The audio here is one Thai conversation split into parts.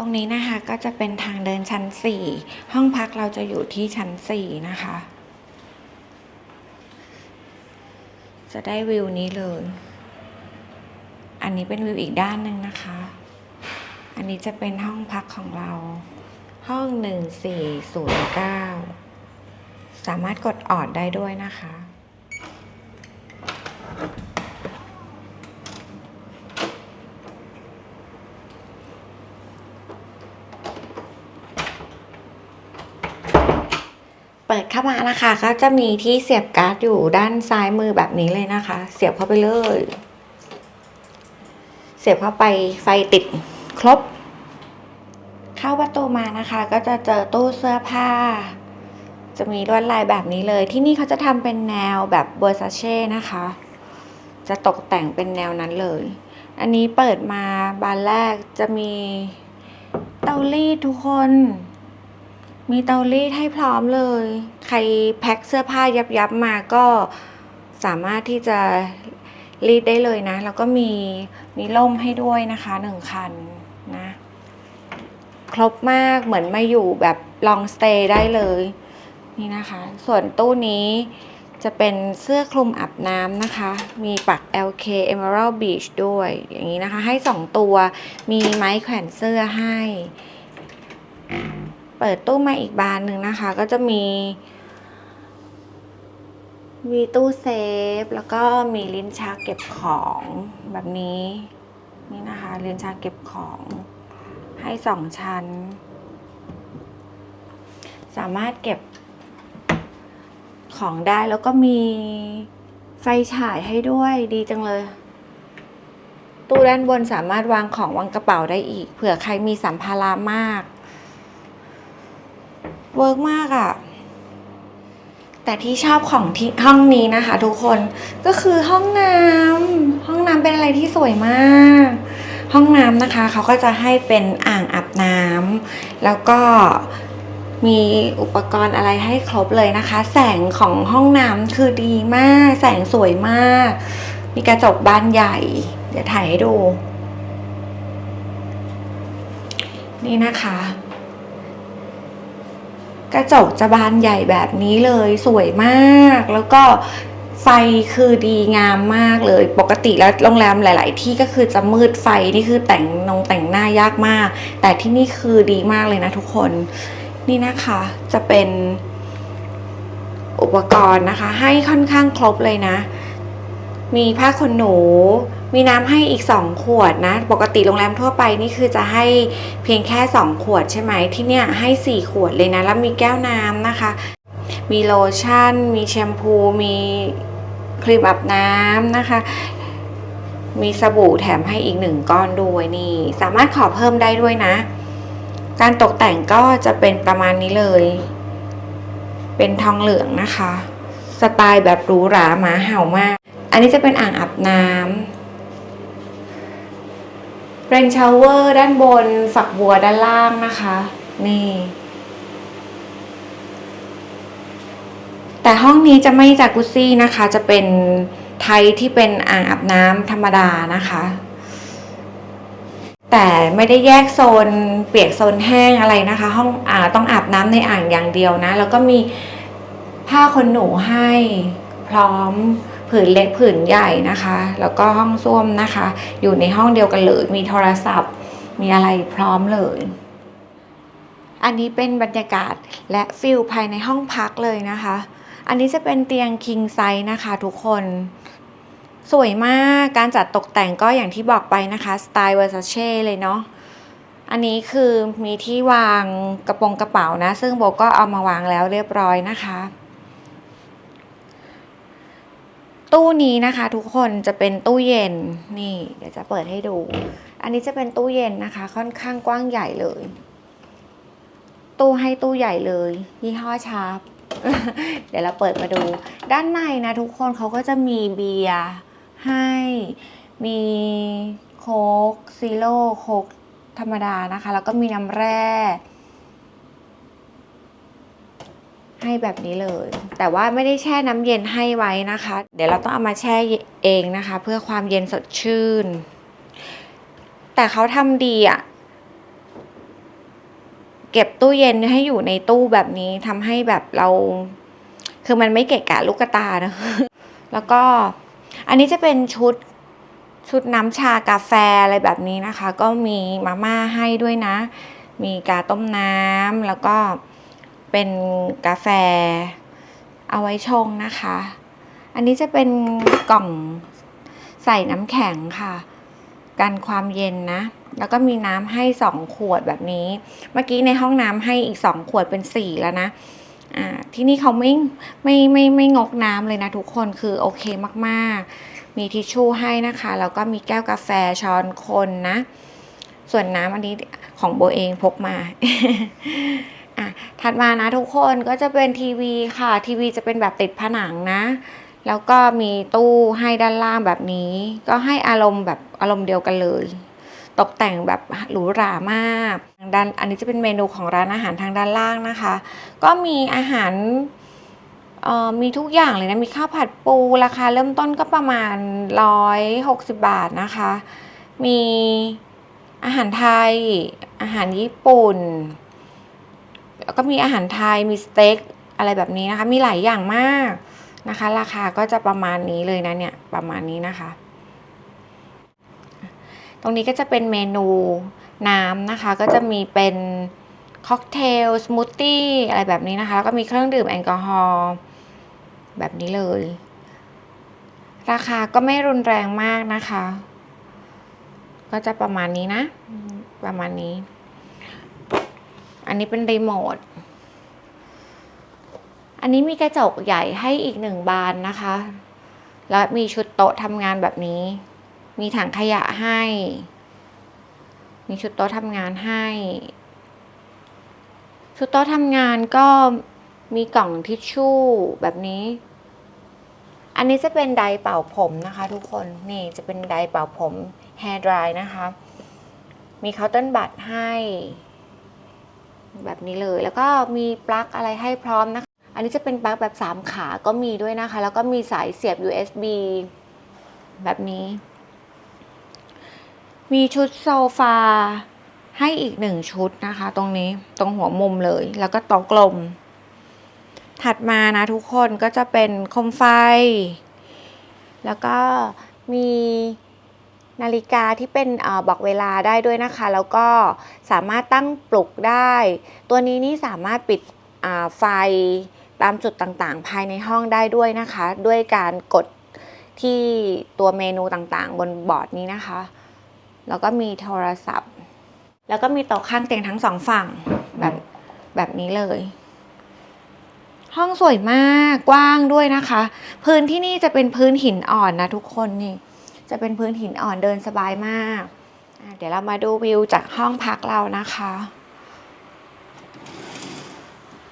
ตรงนี้นะคะก็จะเป็นทางเดินชั้น 4 ห้องพักเราจะอยู่ที่ชั้น 4 นะคะ จะได้วิวนี้เลย อันนี้เป็นวิวอีกด้านหนึ่งนะคะ อันนี้จะเป็นห้องพักของเรา ห้อง 1409 สามารถกดออดได้ด้วยนะคะ เข้ามานะคะ ก็จะมีที่เสียบการ์ดอยู่ด้านซ้ายมือแบบนี้เลยนะคะ เสียบเข้าไปเลย เสียบเข้าไปไฟติดครบ เข้าประตูมานะคะ ก็จะเจอตู้เสื้อผ้า จะมีลวดลายแบบนี้เลย ที่นี่เขาจะทำเป็นแนวแบบเบอร์ซาเช่นะคะ จะตกแต่งเป็นแนวนั้นเลย อันนี้เปิดมาบานแรกจะมีเตารีดทุกคน มีเตารีดให้พร้อมเลย ใครแพ็คเสื้อผ้ายับยับมาก็สามารถที่จะรีดได้เลยนะ แล้วก็มีมีร่มให้ด้วยนะคะหนึ่งคันนะ ครบมากเหมือนมาอยู่แบบลองสเตย์ได้เลย นี่นะคะ ส่วนตู้นี้จะเป็นเสื้อคลุมอาบน้ำนะคะ มีปัก LK Emerald Beach ด้วย อย่างนี้นะคะ ให้ 2 ตัว มีไม้แขวนเสื้อให้ เปิดตู้มาอีกบานหนึ่งนะคะ ก็จะมี มีตู้เซฟ แล้วก็มีลิ้นชักเก็บของแบบนี้นี่นะคะลิ้นชักเก็บของให้สองชั้น สามารถเก็บของได้แล้วก็มีไฟฉายให้ด้วยดีจังเลย ตู้ด้านบนสามารถวางของวางกระเป๋าได้อีก เผื่อใครมีสัมภาระมาก เวิร์กมากอะ่ะ แต่ที่ชอบของที่ห้องนี้นะคะ ทุกคนก็คือห้องน้ำห้องน้ำเป็นอะไรที่สวยมาก ห้องน้ำนะคะเขาก็จะให้เป็นอ่างอาบน้ำแล้วก็มีอุปกรณ์อะไรให้ครบเลยนะคะ แสงของห้องน้ำคือดีมาก แสงสวยมาก มีกระจกบานใหญ่ เดี๋ยวถ่ายให้ดู นี่นะคะ กระจกจะบานใหญ่แบบนี้เลยสวยมาก แล้วก็ไฟคือดีงามมากเลย ปกติแล้วโรงแรมหลาย ๆ ที่ก็คือจะมืดไฟนี่คือแต่งนงแต่งหน้ายากมาก แต่ที่นี่คือดีมากเลยนะทุกคนนี่นะคะจะเป็นอุปกรณ์นะคะ ให้ค่อนข้างครบเลยนะ มีผ้าขนหนู มีน้ำให้อีก 2 ขวดนะ ปกติโรงแรมทั่วไปนี่คือจะให้เพียงแค่ 2 ขวดใช่ไหม ที่เนี่ยให้ 4 ขวดเลยนะ แล้วมีแก้วน้ำนะคะ มีโลชั่น มีแชมพู มีครีมอาบน้ำนะคะ มีสบู่แถมให้อีกหนึ่งก้อนด้วยนี่ สามารถขอเพิ่มได้ด้วยนะ การตกแต่งก็จะเป็นประมาณนี้เลย เป็นทองเหลืองนะคะ สไตล์แบบหรูหราหมาเห่ามาก อันนี้จะเป็นอ่างอาบน้ำเรนชาวเวอร์ด้านบนฝักบัวด้านล่างนะคะ นี่ แต่ห้องนี้จะไม่จากกุซี่นะคะ จะเป็นไทยที่เป็นอ่างอาบน้ำธรรมดานะคะ แต่ไม่ได้แยกโซนเปียกโซนแห้งอะไรนะคะ ห้องอ่าต้องอาบน้ำในอ่างอย่างเดียวนะ แล้วก็มีผ้าขนหนูให้พร้อม ผืนเล็กผืนใหญ่นะคะ แล้วก็ห้องส้วมนะคะ อยู่ในห้องเดียวกันเลย มีโทรศัพท์ มีอะไรพร้อมเลย อันนี้เป็นบรรยากาศและฟิลภายในห้องพักเลยนะคะ อันนี้จะเป็นเตียง king size นะคะทุกคนสวยมาก การจัดตกแต่งก็อย่างที่บอกไปนะคะ สไตล์ Versace เลยเนาะ อันนี้คือมีที่วางกระโปรงกระเป๋านะ ซึ่งโบก็เอามาวางแล้วเรียบร้อยนะคะ ตู้นี้นะคะ ทุกคนจะเป็นตู้เย็นนี่ เดี๋ยวจะเปิดให้ดู อันนี้จะเป็นตู้เย็นนะคะ ค่อนข้างกว้างใหญ่เลย ตู้ให้ตู้ใหญ่เลยยี่ห้อชาร์ปเดี๋ยวเราเปิดมาดู ด้านในนะทุกคนเขาก็จะมีเบียร์ให้มีโค้กซีโร่โค้กธรรมดานะคะ แล้วก็มีน้ำแร่ ให้แบบนี้เลย แต่ว่าไม่ได้แช่น้ำเย็นให้ไว้นะคะ เดี๋ยวเราต้องเอามาแช่เองนะคะ เพื่อความเย็นสดชื่น แต่เขาทำดีอะ่ะเก็บตู้เย็นให้อยู่ในตู้แบบนี้ทำให้แบบเรา คือมันไม่เกะกะลูกตานะแล้วก็อันนี้จะเป็นชุดชุดน้ำชากาแฟอะไรแบบนี้นะคะ ก็มีมาม่าให้ด้วยนะ มีกาต้มน้ำแล้วก็ เป็นกาแฟ เอาไว้ชงนะคะ อันนี้จะเป็นกล่องใส่น้ำแข็งค่ะ กันความเย็นนะ แล้วก็มีน้ำให้สองขวดแบบนี้ เมื่อกี้ในห้องน้ำให้อีกสองขวดเป็นสี่แล้วนะที่นี่เขาไม่ไม่ไม่ไม่งกน้ำเลยนะทุกคนคือโอเคมากๆ มีทิชชู่ให้นะคะ แล้วก็มีแก้วกาแฟช้อนคนนะ ส่วนน้ำอันนี้ของโบเองพกมา อะถัดมานะทุกคนก็จะเป็นทีวีค่ะ ทีวีจะเป็นแบบติดผนังนะ แล้วก็มีตู้ให้ด้านล่างแบบนี้ ก็ให้อารมณ์แบบอารมณ์เดียวกันเลย ตกแต่งแบบหรูหรามากด้านอันนี้จะเป็นเมนูของร้านอาหารทางด้านล่างนะคะ ก็มีอาหารออมีทุกอย่างเลยนะ มีข้าวผัดปูราคาเริ่มต้นก็ประมาณร้อยหกสิบบาทนะคะ มีอาหารไทย อาหารญี่ปุ่น แล้วก็มีอาหารไทยมีสเต็กอะไรแบบนี้นะคะ มีหลายอย่างมากนะคะ ราคาก็จะประมาณนี้เลยนะเนี่ยประมาณนี้นะคะ ตรงนี้ก็จะเป็นเมนูน้ำนะคะ ก็จะมีเป็นค็อกเทลสมูทตี้อะไรแบบนี้นะคะ แล้วก็มีเครื่องดื่มแอลกอฮอล์แบบนี้เลย ราคาก็ไม่รุนแรงมากนะคะ ก็จะประมาณนี้นะ ประมาณนี้ อันนี้เป็นรีโมท อันนี้มีกระจกใหญ่ให้อีกหนึ่งบานนะคะ แล้วมีชุดโต๊ะทำงานแบบนี้ มีถังขยะให้ มีชุดโต๊ะทำงานให้ ชุดโต๊ะทำงานก็มีกล่องทิชชู่แบบนี้ อันนี้จะเป็นไดร์เป่าผมนะคะ ทุกคน นี่จะเป็นไดร์เป่าผม hair dry นะคะ มีเคาน์เตอร์บัตให้ แบบนี้เลย แล้วก็มีปลั๊กอะไรให้พร้อมนะคะ อันนี้จะเป็นปลั๊กแบบสามขาก็มีด้วยนะคะ แล้วก็มีสายเสียบ USB แบบนี้ มีชุดโซฟาให้อีกหนึ่งชุดนะคะ ตรงนี้ตรงหัวมุมเลย แล้วก็โต๊ะกลม ถัดมานะทุกคนก็จะเป็นโคมไฟ แล้วก็มี นาฬิกาที่เป็นอบอกเวลาได้ด้วยนะคะ แล้วก็สามารถตั้งปลุกได้ ตัวนี้นี่สามารถปิดไฟตามจุดต่างๆ ภายในห้องได้ด้วยนะคะ ด้วยการกดที่ตัวเมนูต่างๆ บนบอร์ดนี้นะคะ แล้วก็มีโทรศัพท์ แล้วก็มีโต๊ะข้างเตียงทั้งสองฝั่งแบบแบบนี้เลย ห้องสวยมากกว้างด้วยนะคะ พื้นที่นี่จะเป็นพื้นหินอ่อนนะทุกคนนี่ จะเป็นพื้นหินอ่อนเดินสบายมาก เดี๋ยวเรามาดูวิวจากห้องพักเรานะคะ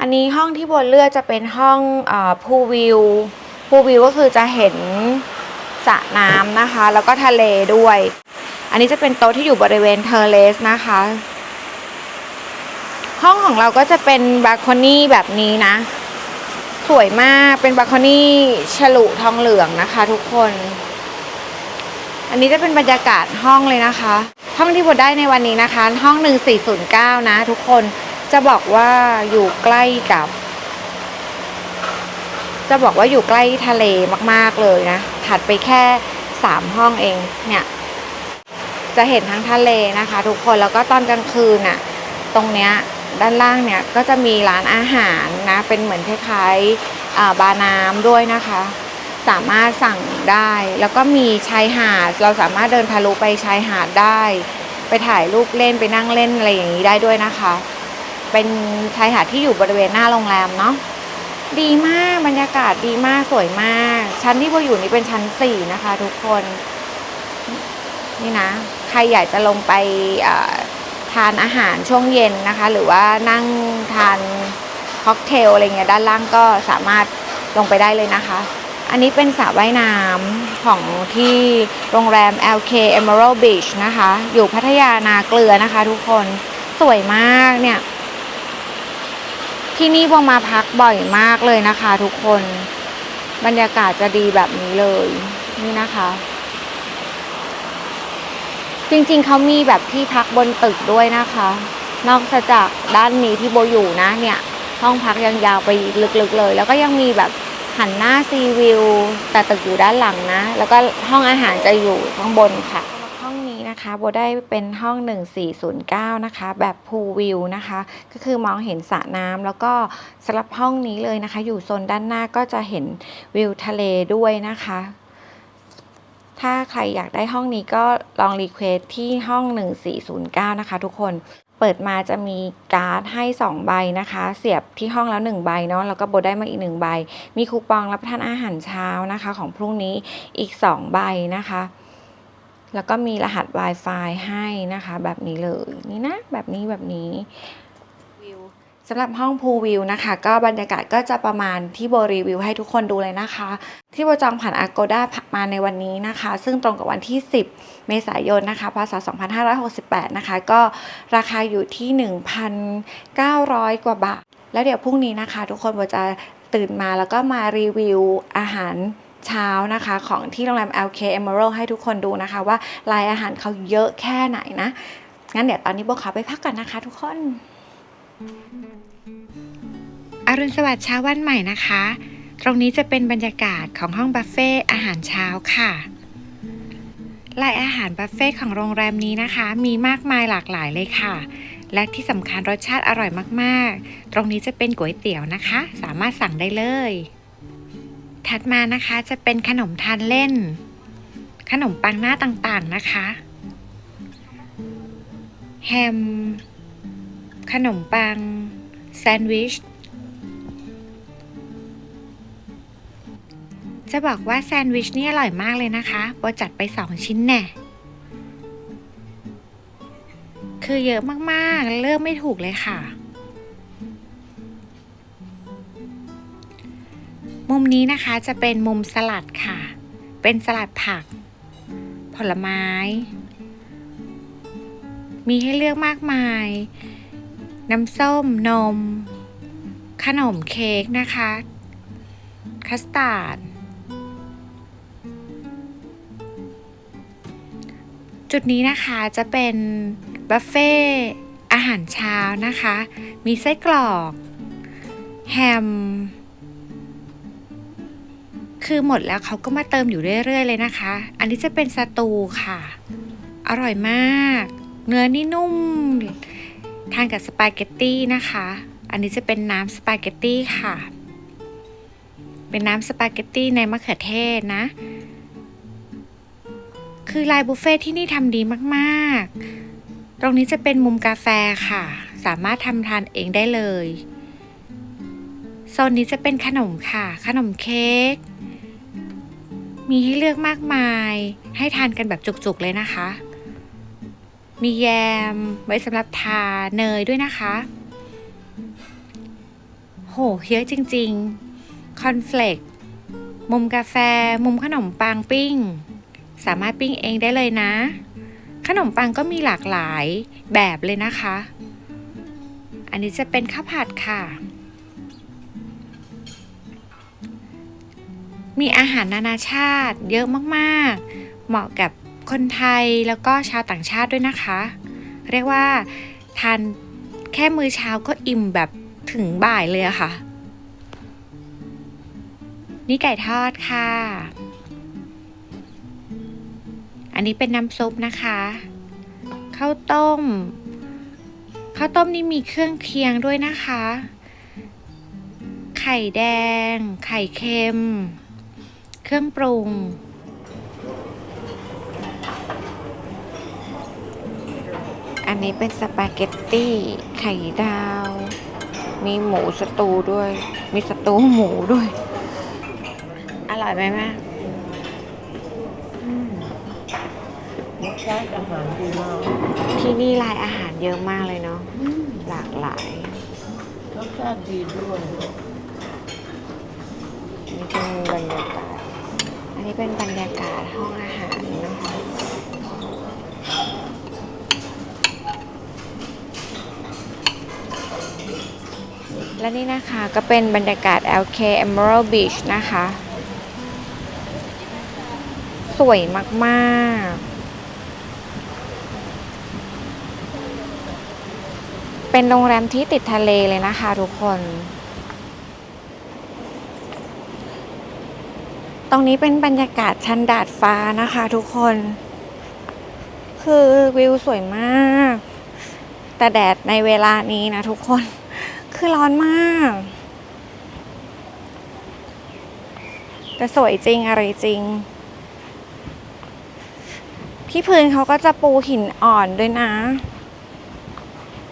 อันนี้ห้องที่บนเลือกจะเป็นห้องพูวิวพูวิวก็คือจะเห็นสระน้ำนะคะ แล้วก็ทะเลด้วย อันนี้จะเป็นโต๊ะที่อยู่บริเวณเทอร์เลสนะคะ ห้องของเราก็จะเป็นบา l คอนี่แบบนี้นะ สวยมากเป็นบา l คอนี่ฉลุทองเหลืองนะคะทุกคน อันนี้จะเป็นบรรยากาศห้องเลยนะคะ ห้องที่บดได้ในวันนี้นะคะ ห้อง 1409 นะ ทุกคนจะบอกว่าอยู่ใกล้กับ จะบอกว่าอยู่ใกล้ทะเลมากๆเลยนะ ถัดไปแค่สามห้องเองเนี่ยจะเห็นทั้งทะเลนะคะ ทุกคนแล้วก็ตอนกลางคืนน่ะตรงเนี้ยด้านล่างเนี่ยก็จะมีร้านอาหารนะ เป็นเหมือนคล้ายๆบาร์น้ำด้วยนะคะ สามารถสั่งได้ แล้วก็มีชายหาด เราสามารถเดินทะลุไปชายหาดได้ ไปถ่ายรูปเล่นไปนั่งเล่นอะไรอย่างนี้ได้ด้วยนะคะ เป็นชายหาดที่อยู่บริเวณหน้าโรงแรมเนาะดีมากบรรยากาศดีมากสวยมาก ชั้นที่โบอยู่นี่เป็นชั้นสี่นะคะ ทุกคน นี่นะ ใครอยากจะลงไปทานอาหารช่วงเย็นนะคะ หรือว่านั่งทานค็อกเทลอะไรเงี้ยด้านล่างก็สามารถลงไปได้เลยนะคะ อันนี้เป็นสระว่ายน้ำของที่โรงแรม LK Emerald Beach นะคะ อยู่พัทยานาเกลือนะคะทุกคนสวยมากเนี่ย ที่นี่พวมาพักบ่อยมากเลยนะคะทุกคน บรรยากาศจะดีแบบนี้เลย นี่นะคะ จริงๆเขามีแบบที่พักบนตึกด้วยนะคะ นอกจากด้านนี้ที่โบอยู่นะเนี่ย ห้องพักยังยาวไปลึกๆเลย แล้วก็ยังมีแบบ หันหน้าซีวิวแต่ตึกอยู่ด้านหลังนะ แล้วก็ห้องอาหารจะอยู่ข้างบนค่ะห้องนี้นะคะโบได้เป็นห้อง 1409 นะคะ แบบพูลวิวนะคะ ก็คือมองเห็นสระน้ำแล้วก็สำหรับห้องนี้เลยนะคะ อยู่โซนด้านหน้าก็จะเห็นวิวทะเลด้วยนะคะ ถ้าใครอยากได้ห้องนี้ก็ลองรีเควสที่ห้อง 1409 นะคะทุกคน เปิดมาจะมีการ์ดให้ 2 ใบนะคะ เสียบที่ห้องแล้ว 1 ใบเนาะแล้วก็โบได้มาอีก 1 ใบ มีคูปองรับประทานอาหารเช้านะคะ ของพรุ่งนี้อีก 2 ใบนะคะ แล้วก็มีรหัส Wi-Fi ให้นะคะ แบบนี้เลยนี่นะแบบนี้แบบนี้ สำหรับห้องพูวิวนะคะ ก็บรรยากาศก็จะประมาณที่โบรีวิวให้ทุกคนดูเลยนะคะ ที่โบจองผ่าน Agoda มาในวันนี้นะคะ ซึ่งตรงกับวันที่ 10 เมษายนนะคะพศ2568 นะคะ ก็ราคาอยู่ที่ 1,900 กว่าบาท แล้วเดี๋ยวพรุ่งนี้นะคะ ทุกคนโบจะตื่นมาแล้วก็มารีวิวอาหารเช้านะคะของที่โรงแรม LK Emerald ให้ทุกคนดูนะคะว่ารายอาหารเขาเยอะแค่ไหนนะ งั้นเดี๋ยวตอนนี้โบขอไปพักก่อนนะคะทุกคน อรุณสวัสดิ์เช้าวันใหม่นะคะ ตรงนี้จะเป็นบรรยากาศของห้องบุฟเฟ่อาหารเช้าค่ะรายอาหารบุฟเฟ่ของโรงแรมนี้นะคะ มีมากมายหลากหลายเลยค่ะ และที่สำคัญรสชาติอร่อยมากๆ ตรงนี้จะเป็นก๋วยเตี๋ยวนะคะ สามารถสั่งได้เลย ถัดมานะคะจะเป็นขนมทานเล่น ขนมปังหน้าต่างๆนะคะ แฮม ขนมปัง แซนด์วิช จะบอกว่าแซนด์วิชนี่อร่อยมากเลยนะคะโบจัดไป2ชิ้นแน่ คือเยอะมากๆ เลือกไม่ถูกเลยค่ะ มุมนี้นะคะจะเป็นมุมสลัดค่ะ เป็นสลัดผัก ผลไม้ มีให้เลือกมากมาย น้ำส้มนม ขนมเค้กนะคะ คัสตาร์ด จุดนี้นะคะจะเป็นบุฟเฟ่อาหารเช้านะคะ มีไส้กรอก แฮม คือหมดแล้วเขาก็มาเติมอยู่เรื่อย ๆ เลยนะคะ อันนี้จะเป็นสตูค่ะ อร่อยมาก เนื้อนี่นุ่ม ทานกับสปาเกตตี้นะคะ อันนี้จะเป็นน้ำสปาเกตตี้ค่ะ เป็นน้ำสปาเกตตี้ในมะเขือเทศนะ คือลายบุฟเฟ่ที่นี่ทำดีมากๆ ตรงนี้จะเป็นมุมกาแฟค่ะ สามารถทำทานเองได้เลย โซนนี้จะเป็นขนมค่ะ ขนมเค้ก มีให้เลือกมากมาย ให้ทานกันแบบจุกๆเลยนะคะ มีแยมไว้สำหรับทาเนยด้วยนะคะ โหเยอะจริงๆ คอนเฟลกมุมกาแฟ มุมขนมปังปิ้ง สามารถปิ้งเองได้เลยนะ ขนมปังก็มีหลากหลายแบบเลยนะคะ อันนี้จะเป็นข้าวผัดค่ะ มีอาหารนานาชาติเยอะมากๆ เหมาะกับ คนไทยแล้วก็ชาวต่างชาติด้วยนะคะ เรียกว่าทานแค่มื้อเช้าก็อิ่มแบบถึงบ่ายเลยอะค่ะ นี่ไก่ทอดค่ะ อันนี้เป็นน้ำซุปนะคะข้าวต้มข้าวต้มนี่มีเครื่องเคียงด้วยนะคะ ไข่แดง ไข่เค็ม เครื่องปรุง นนี้เป็นสปาเกตตี้ ไข่ดาว มีหมูสตูด้วย มีสตูหมูด้วย อร่อยไหมแม่รสชาติอาหารดีมากที่นี่รายอาหารเยอะมากเลยเนาะหลากหลายรสชาติดีด้วยนี่เป็นบรรยากาศ อันนี้เป็นบรรยากาศห้องอาหารนะคะ และนี่นะคะก็เป็นบรรยากาศ LK Emerald Beach นะคะ สวยมากๆ เป็นโรงแรมที่ติดทะเลเลยนะคะทุกคน ตรงนี้เป็นบรรยากาศชั้นดาดฟ้านะคะทุกคน คือวิวสวยมาก แต่แดดในเวลานี้นะทุกคน คือร้อนมาก แต่สวยจริงอะไรจริง ที่พื้นเขาก็จะปูหินอ่อนด้วยนะ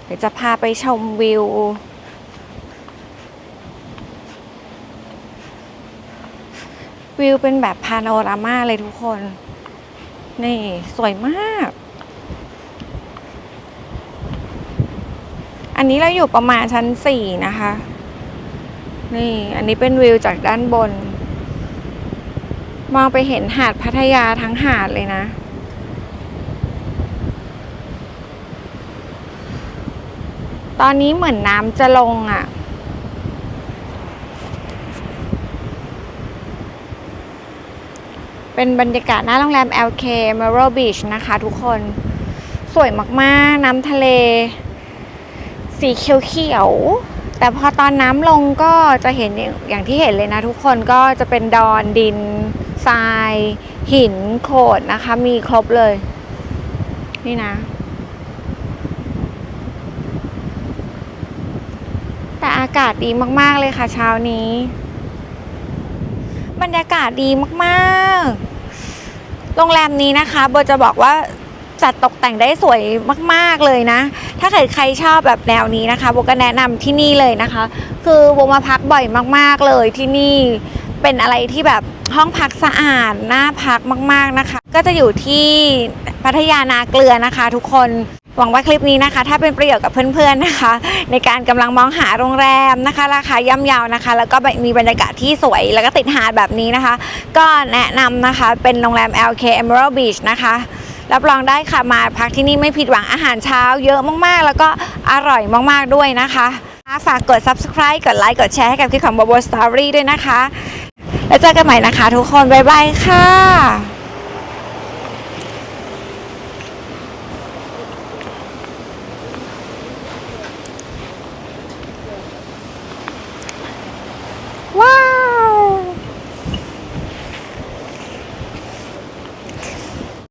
เดี๋ยวจะพาไปชมวิววิวเป็นแบบพาโนรามาเลยทุกคน นี่ สวยมาก อันนี้เราอยู่ประมาณชั้นสี่นะคะ นี่อันนี้เป็นวิวจากด้านบน มองไปเห็นหาดพัทยาทั้งหาดเลยนะตอนนี้เหมือนน้ำจะลงอะ่ะ เป็นบรรยากาศหน้าโรงแรม LK Marble Beach นะคะทุกคน สวยมาก ๆ น้ำทะเล สีเขียวๆ แต่พอตอนน้ำลงก็จะเห็นอย่างที่เห็นเลยนะทุกคนก็จะเป็นดอนดินทราย หินโขดนะคะ มีครบเลย นี่นะ แต่อากาศดีมากๆเลยค่ะเช้านี้ บรรยากาศดีมากๆ โรงแรมนี้นะคะโบจะบอกว่า จัดตกแต่งได้สวยมาก ๆเลยนะ ถ้าเกิดใครชอบแบบแนวนี้นะคะโบก็แนะนำที่นี่เลยนะคะ คือโบมาพักบ่อยมาก ๆเลยที่นี่เป็นอะไรที่แบบห้องพักสะอาดน่าพักมาก ๆนะคะ ก็จะอยู่ที่พัทยานาเกลือนะคะ ทุกคนหวังว่าคลิปนี้นะคะ ถ้าเป็นประโยชน์กับเพื่อนๆนะคะ ในการกำลังมองหาโรงแรมนะคะ ราคาย่ำเยาวนะคะ แล้วก็มีบรรยากาศที่สวยแล้วก็ติดหาดแบบนี้นะคะ ก็แนะนำนะคะเป็นโรงแรม LK Emerald Beach นะคะ รับรองได้ค่ะมาพักที่นี่ไม่ผิดหวังอาหารเช้าเยอะมากๆ แล้วก็อร่อยมากๆด้วยนะคะฝากกด subscribe กดไลค์กดแชร์ให้กับคลิปของ Bobo Story ด้วยนะคะ แล้วเจอกันใหม่นะคะทุกคน บ๊ายบายค่ะ